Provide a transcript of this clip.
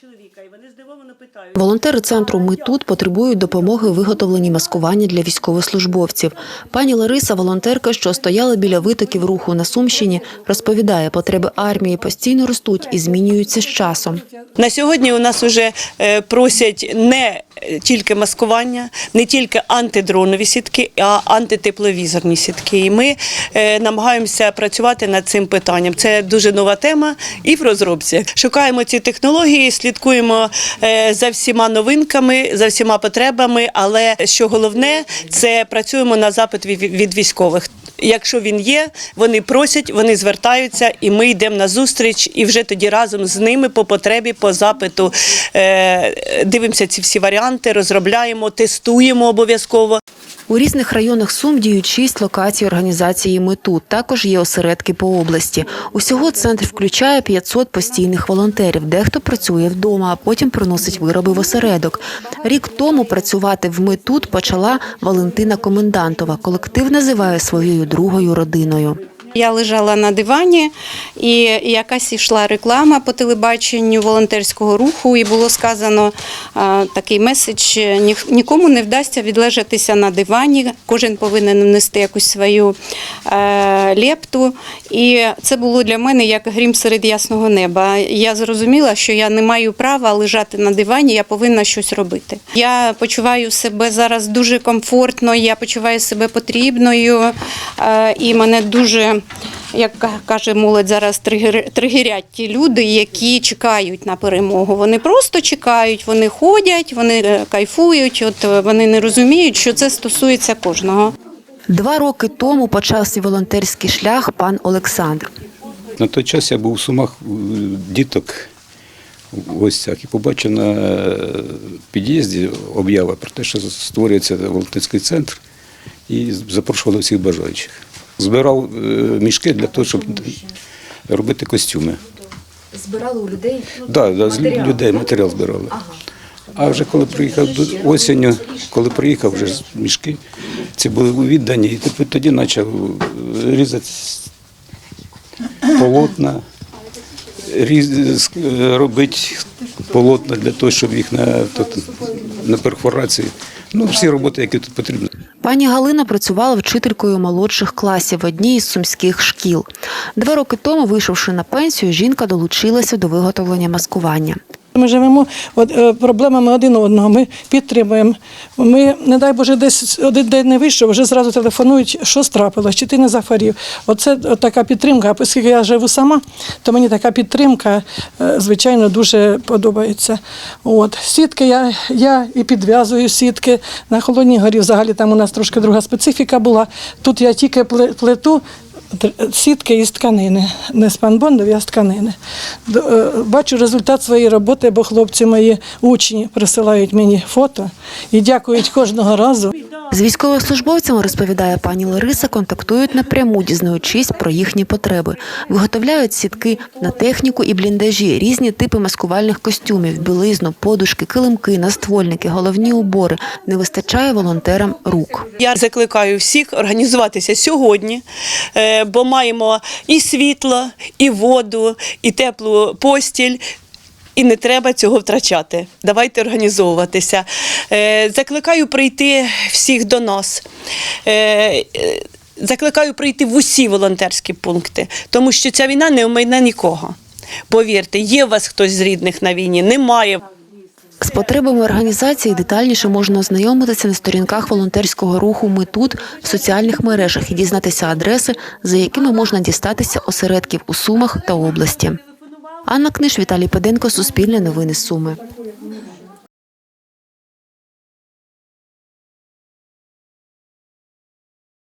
чоловіка, і вони здивовано питають. Волонтери центру Ми тут потребують допомоги у виготовленні маскування для військовослужбовців. Пані Лариса, волонтерка, що стояла біля витоків руху на Сумщині, розповідає, потреби армії постійно ростуть і змінюються з часом. На сьогодні у нас вже е, просять не тільки маскування, не тільки антидронові сітки, а антитепловізорні сітки. І ми е, намагаємося працювати над цим питанням. Це дуже нова тема і в розробці. Шукаємо ці технології, слідкуємо е, за всіма новинками, за всіма потребами. Але що головне, це працюємо на запит від- від військових. Якщо він є, вони просять, вони звертаються, і ми йдемо на зустріч, і вже тоді разом з ними по потребі, по запиту е, дивимося ці всі варіанти, розробляємо, тестуємо обов'язково. У різних районах Сум діють шість локацій організації Ми тут. Також є осередки по області. Усього центр включає 500 постійних волонтерів. Дехто працює вдома, а потім приносить вироби в осередок. Рік тому працювати в Ми тут почала Валентина Комендантова. Колектив називає своєю другою родиною. Я лежала на дивані, і якась йшла реклама по телебаченню волонтерського руху, і було сказано а, такий меседж: «Ні- нікому не вдасться відлежатися на дивані, кожен повинен внести якусь свою е, лепту. І це було для мене як грім серед ясного неба. Я зрозуміла, що я не маю права лежати на дивані, я повинна щось робити. Я почуваю себе зараз дуже комфортно, я почуваю себе потрібною, е, і мене дуже. Як каже молодь зараз тригер- тригерять ті люди, які чекають на перемогу. Вони просто чекають, вони ходять, вони е, кайфують. От е, вони не розуміють, що це стосується кожного. Два роки тому почав свій волонтерський шлях пан Олександр. На той час я був у Сумах діток в гостях і побачив на е, під'їзді об'ява про те, що створюється волонтерський центр, і запрошували всіх бажаючих. Збирав е, мішки для того, щоб робити костюми. Збирали у людей Да, да, з людей матеріал збирали. А вже коли приїхав до осінню, коли приїхав вже мішки, ці були віддані, і тоді почав різати полотна, різ, робити полотна для того, щоб їх на, на перфорації. Ну, всі роботи, які тут потрібні. Пані Галина працювала вчителькою молодших класів в одній із сумських шкіл. Два роки тому, вийшовши на пенсію, жінка долучилася до виготовлення маскування. Ми живемо е, проблемами один одного. Ми підтримуємо. Ми, не дай Боже, десь один день не вийшов, вже зразу телефонують, що страпилось, чи ти не захворів. Оце така підтримка. Оскільки я живу сама, то мені така підтримка, е, звичайно, дуже подобається. От. Сітки я, я і підв'язую сітки. На Холодній горі взагалі там у нас трошки друга специфіка була. Тут я тільки плету. Сітки із тканини, не з панбондові, а з тканини. Е, Бачу результат своєї роботи, бо хлопці мої учні присилають мені фото і дякують кожного разу. З військовослужбовцями, розповідає пані Лариса, контактують напряму, дізнаючись про їхні потреби. Виготовляють сітки на техніку і бліндажі, різні типи маскувальних костюмів, білизну, подушки, килимки, наствольники, головні убори. Не вистачає волонтерам рук. Я закликаю всіх організуватися сьогодні, е, бо маємо і світло, і воду, і теплу постіль. І не треба цього втрачати. Давайте організовуватися. Е, Закликаю прийти всіх до нас. Е, е, Закликаю прийти в усі волонтерські пункти, тому що ця війна не омине нікого. Повірте, є у вас хтось з рідних на війні, немає. З потребами організації детальніше можна ознайомитися на сторінках волонтерського руху Ми тут в соціальних мережах і дізнатися адреси, за якими можна дістатися осередків у Сумах та області. Анна Книж, Віталій Педенко, Суспільне новини Суми.